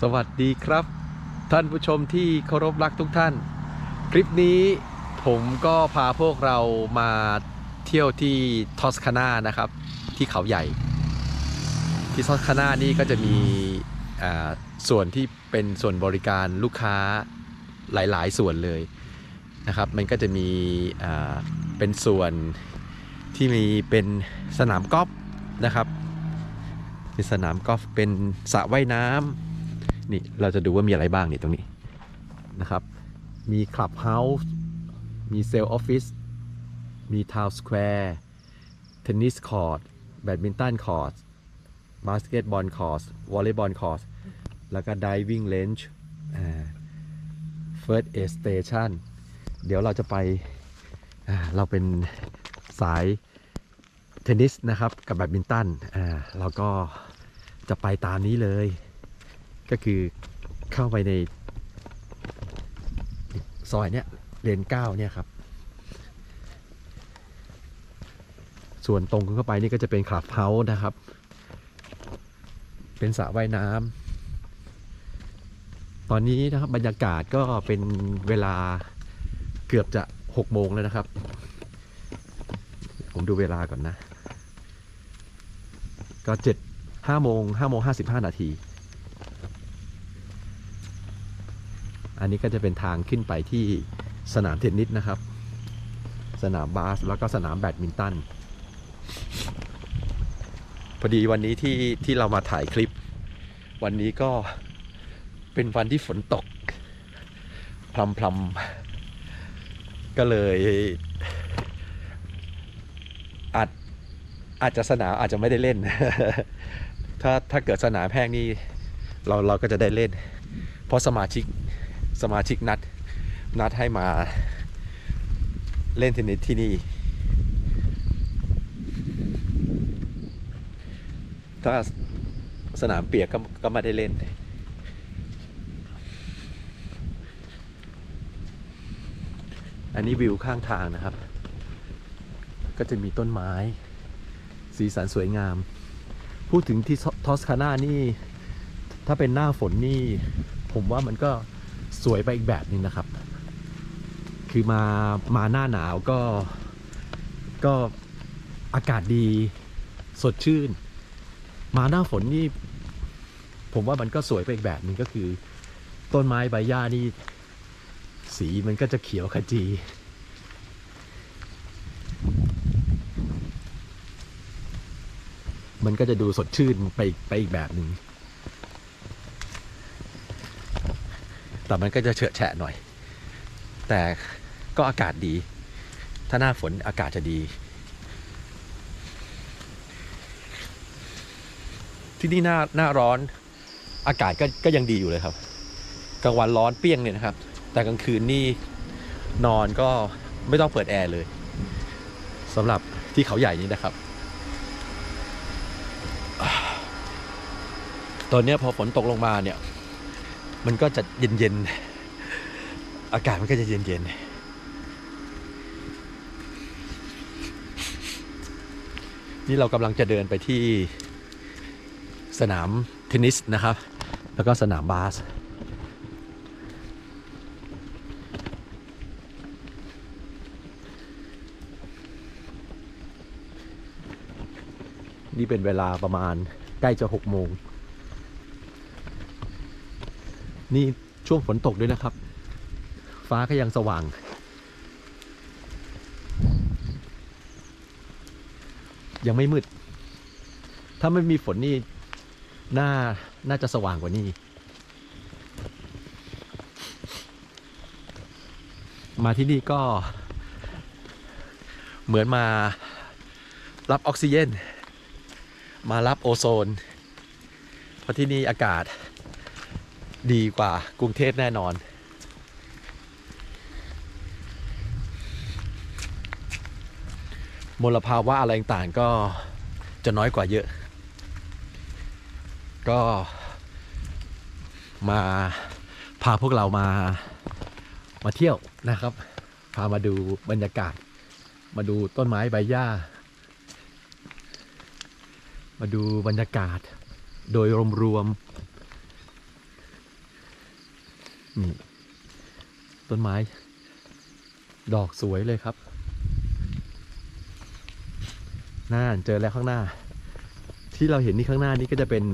สวัสดีครับ ท่านผู้ชมที่เคารพรักทุกท่าน คลิปนี้ผมก็พาพวกเรามาเที่ยวที่ทอสคานานะครับ ที่เขาใหญ่ ที่ทอสคานานี่ก็จะมีส่วนที่เป็นส่วนบริการลูกค้าหลายๆ ส่วนเลยนะครับ มันก็จะมีเป็นส่วนที่มีเป็นสนามกอล์ฟนะครับเป็นสนามกอล์ฟเป็นสระว่ายน้ำ นี่เราจะดูว่ามีอะไรบ้างนี่ตรงนี้นะครับ มีคลับเฮาส์มีเซลล์ออฟฟิศมีทาวน์สแควร์เทนนิสคอร์ตแบดมินตันคอร์ตบาสเกตบอลคอร์ตวอลเลย์บอลคอร์ตแล้วก็ดิวิ่งเลนจ์เฟิร์สเอสเตชันเดี๋ยวเราจะไปเราเป็นสายเทนนิสนะครับกับแบดมินตันเราก็จะไปตามนี้เลย ก็คือเข้าไปในซอยเนี้ยเลนเก้าเนี่ยครับ ส่วนตรงเข้าไปนี่ก็จะเป็นคลับเฮาส์นะครับ เป็นสระว่ายน้ำตอนนี้นะครับบรรยากาศก็เป็นเวลาเกือบจะหกโมงแล้วนะครับ ผมดูเวลาก่อนนะ ก็เจ็ดห้าโมงห้าโมงห้าสิบห้านาที อันนี้ก็จะเป็นทางขึ้นไปที่สนามเทนนิสนะครับ สนามบาสแล้วก็สนามแบดมินตัน พอดีวันนี้ที่ที่เรามาถ่ายคลิป วันนี้ก็เป็นวันที่ฝนตก พรำพรำก็เลยอาจอาจจะสนามอาจจะไม่ได้เล่น ถ้าถ้าเกิดสนามแห้งนี่เราเราก็จะได้เล่น เพราะสมาชิก สมาชิกนัด นัดให้มาเล่นเทนนิสที่นี่ ถ้าสนามเปียกก็ก็ไม่ได้เล่น อันนี้วิวข้างทางนะครับ ก็จะมีต้นไม้ สีสันสวยงาม พูดถึงที่ทอสคานานี่ ถ้าเป็นหน้าฝนนี่ ผมว่ามันก็ สวยไปอีกแบบนึงนะครับ คือมามาหน้าหนาวก็ก็อากาศดีสดชื่น มาหน้าฝนนี่ผมว่ามันก็สวยไปอีกแบบนึงก็คือ ต้นไม้ใบหญ้านี่สีมันก็จะเขียวขจี มันก็จะดูสดชื่นไปไปอีกแบบหนึ่ง แต่มันก็จะเฉอะแฉะหน่อย แต่ก็อากาศดี ถ้าหน้าฝนอากาศจะดี ที่นี่หน้าหน้าร้อนอากาศก็ก็ยังดีอยู่เลยครับ กลางวันร้อนเปรี้ยงเนี่ยนะครับ แต่กลางคืนนี่นอนก็ไม่ต้องเปิดแอร์เลยสำหรับที่เขาใหญ่นี้นะครับ ตอนนี้พอฝนตกลงมาเนี่ย มันก็จะเย็นๆ อากาศมันก็จะเย็นๆนี่เรากำลังจะเดินไปที่สนามเทนนิสนะครับ แล้วก็สนามบาส นี่เป็นเวลาประมาณใกล้จะหกโมง นี่ช่วงฝนตกด้วยนะครับ ฟ้าก็ยังสว่าง ยังไม่มืด ถ้าไม่มีฝนนี่น่าน่าจะสว่างกว่านี้ มาที่นี่ก็ เหมือนมารับออกซิเจนมารับโอโซน เพราะที่นี่อากาศ ดีกว่ากรุงเทพแน่นอน มลภาวะอะไรต่างก็จะน้อยกว่าเยอะ ก็มาพาพวกเรามามาเที่ยวนะครับ พามาดูบรรยากาศ มาดูต้นไม้ใบหญ้า มาดูบรรยากาศโดยรวมๆ นี่ต้นไม้ ดอกสวยเลยครับ น่าเจอแล้วข้างหน้า ที่เราเห็นนี่ข้างหน้านี่ก็จะเป็น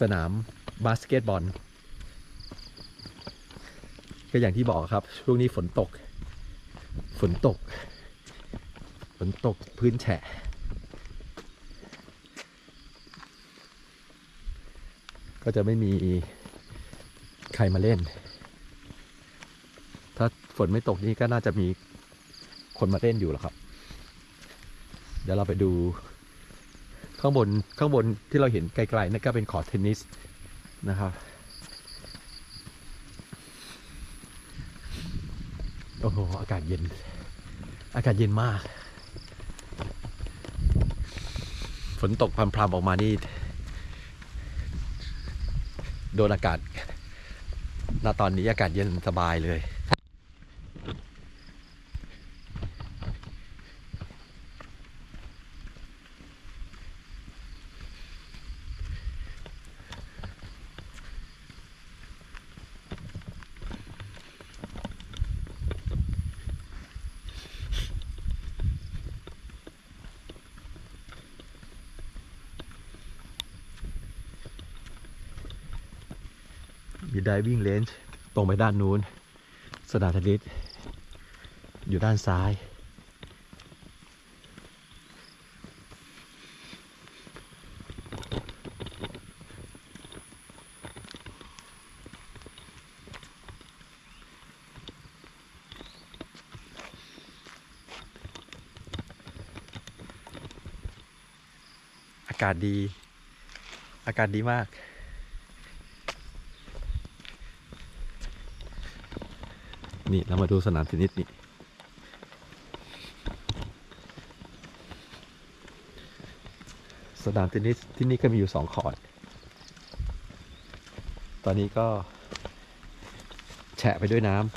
สนามบาสเกตบอล ก็อย่างที่บอกครับ ช่วงนี้ฝนตก ฝนตก ฝนตกพื้นแฉะก็จะไม่มี รมาเล่น ถ้าฝนไม่ตกนี่ก็น่าจะมีคนมาเล่นอยู่หรอครับ เดี๋ยวเราไปดูข้างบนข้างบนที่เราเห็นไกลๆนั่นก็เป็นคอร์ตเทนนิสนะครับ โอ้โห อากาศเย็น อากาศเย็นมาก ฝนตกพรำๆออกมานี่ โดนอากาศ ณตอนนี้อากาศเย็นสบายเลย มี diving range ตรงไปด้านนู้น สนามเทนนิสอยู่ด้านซ้าย อากาศดี อากาศดีมาก นี่เรามาดูสนามเทนนิสนี่สนามเทนนิสที่นี่ก็มีอยู่สองคอร์ดตอนนี้ก็ แฉะไปด้วยน้ำ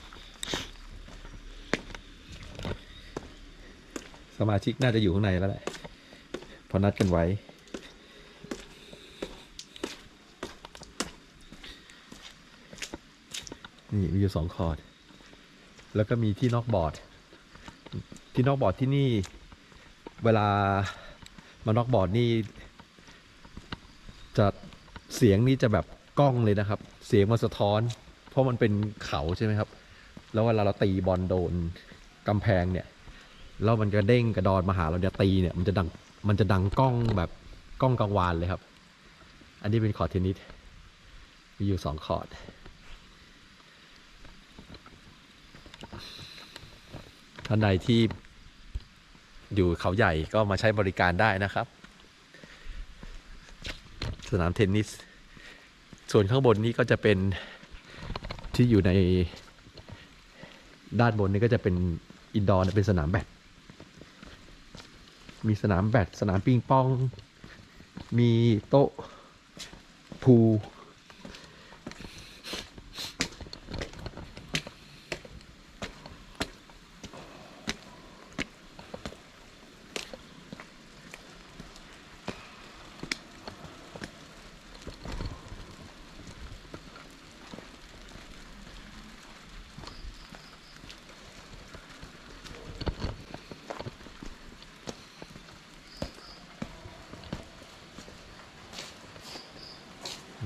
สมาชิกน่าจะอยู่ข้างในแล้วแหละเพอนัดกันไว้นี่มีอยู่สองคอร์ด แล้วก็มีที่นอกบอร์ด ที่นอกบอร์ดที่นี่ เวลามานอกบอร์ดนี่ จะเสียงนี่จะแบบกล้องเลยนะครับ เสียงมันสะท้อน เพราะมันเป็นเขาใช่ไหมครับ แล้วเวลาเราตีบอลโดนกำแพงเนี่ยแล้วมันกระเด้งกระดอนมาหาเราเนี่ยตีเนี่ยมันจะดังมันจะดังกล้องแบบกล้องกังวานเลยครับ อันนี้เป็นคอร์ดเทนนิสมีอยู่สองคอร์ด ท่านใดที่อยู่เขาใหญ่ก็มาใช้บริการได้นะครับ สนามเทนนิส ส่วนข้างบนนี้ก็จะเป็นที่อยู่ในด้านบนนี้ก็จะเป็นอินดอร์เป็นสนามแบด มีสนามแบด สนามปิงปอง มีโต๊ะพูล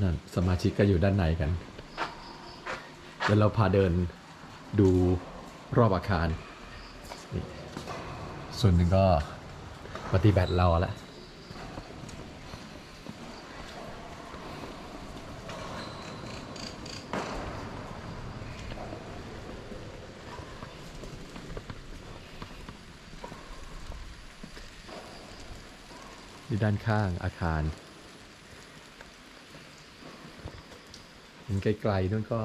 นั่นส มาชิกก็อยู่ด้านในกัน เดี๋ยวเราพาเดินดูรอบอาคาร ส่วนหนึ่งก็ปฏิบัติรอแล้วด้านข้างอาคาร เห็นไกลๆนู่นก็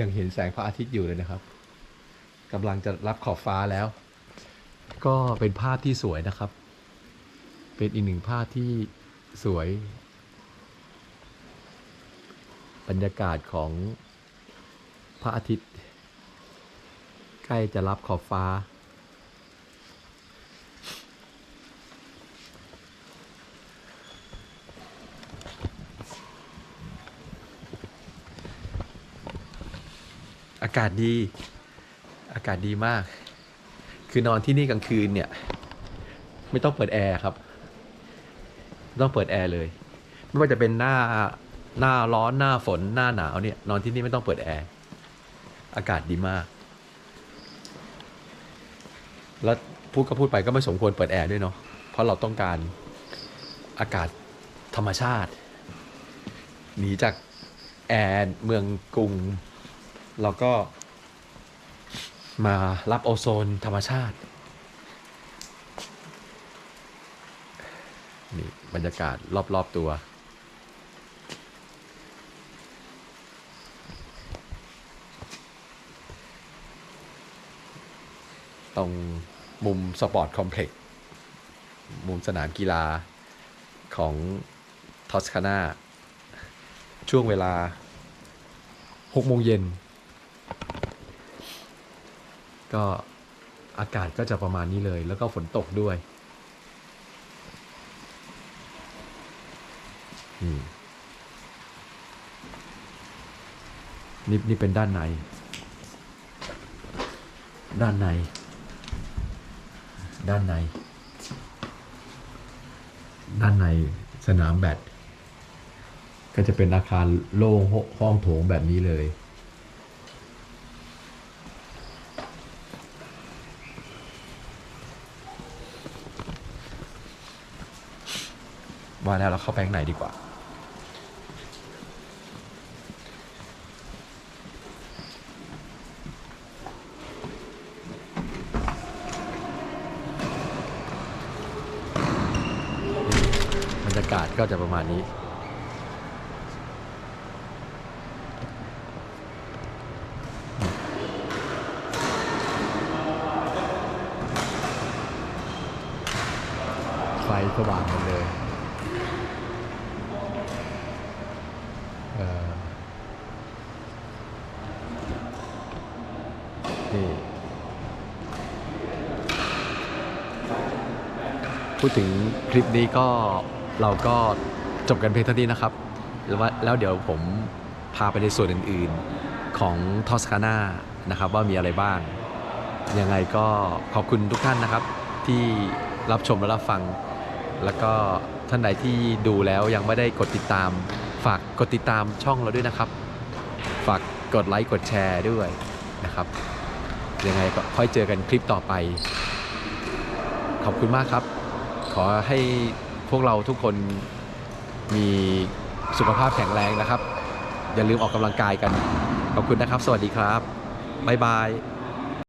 ยังเห็นแสงพระอาทิตย์อยู่เลยนะครับกำลังจะรับขอบฟ้าแล้ว ก็เป็นภาพที่สวยนะครับ เป็นอีกหนึ่งภาพที่สวย บรรยากาศของพระอาทิตย์ ใกล้จะรับขอบฟ้าากาศดี อากาศดีมาก คือนอนที่นี่กลางคืนเนี่ย ไม่ต้องเปิดแอร์ครับไม่ต้องเปิดแอร์เลย ไม่ว่าจะเป็นหน้าหน้าร้อนหน้าฝนหน้าหนาวเนี่ย นอนที่นี่ไม่ต้องเปิดแอร์ อากาศดีมาก แล้วพูดก็พูดไปก็ไม่สมควรเปิดแอร์ด้วยเนาะเพราะเราต้องการอากาศธรรมชาติ หนีจากแอร์เมืองกรุง เราก็มารับโอโซนธรรมชาติ นี่บรรยากาศรอบๆตัว ตรงมุมสปอร์ตคอมเพล็กซ์มุมสนามกีฬาของทอสคานาช่วงเวลา6โมงเย็น ก็อากาศก็จะประมาณนี้เลย แล้วก็ฝนตกด้วยนี่นี่เป็นด้านใน ด้านใน ด้านใน ด้านในสนามแบด ก็จะเป็นอาคารโล่งห้องโถงแบบนี้เลย ว่าแล้วเราเข้าไปข้างในดีกว่า บรรยากาศก็จะประมาณนี้ ไฟสว่างหมดเลยเอ่อ นี่พูดถึงคลิปนี้ก็เราก็จบกันเพียงเท่านี้นะครับ แล้วแล้วเดี๋ยวผมพาไปในส่วนอื่นๆของทอสคานานะครับ ว่ามีอะไรบ้าง ยังไงก็ขอบคุณทุกท่านนะครับ ที่รับชมและรับฟัง แล้วก็ท่านใดที่ดูแล้วยังไม่ได้กดติดตาม ฝากกดติดตามช่องเราด้วยนะครับ ฝากกดไลค์กดแชร์ด้วยนะครับ ยังไงก็ค่อยเจอกันคลิปต่อไป ขอบคุณมากครับ ขอให้พวกเราทุกคนมีสุขภาพแข็งแรงนะครับ อย่าลืมออกกำลังกายกัน ขอบคุณนะครับ สวัสดีครับ บ๊ายบาย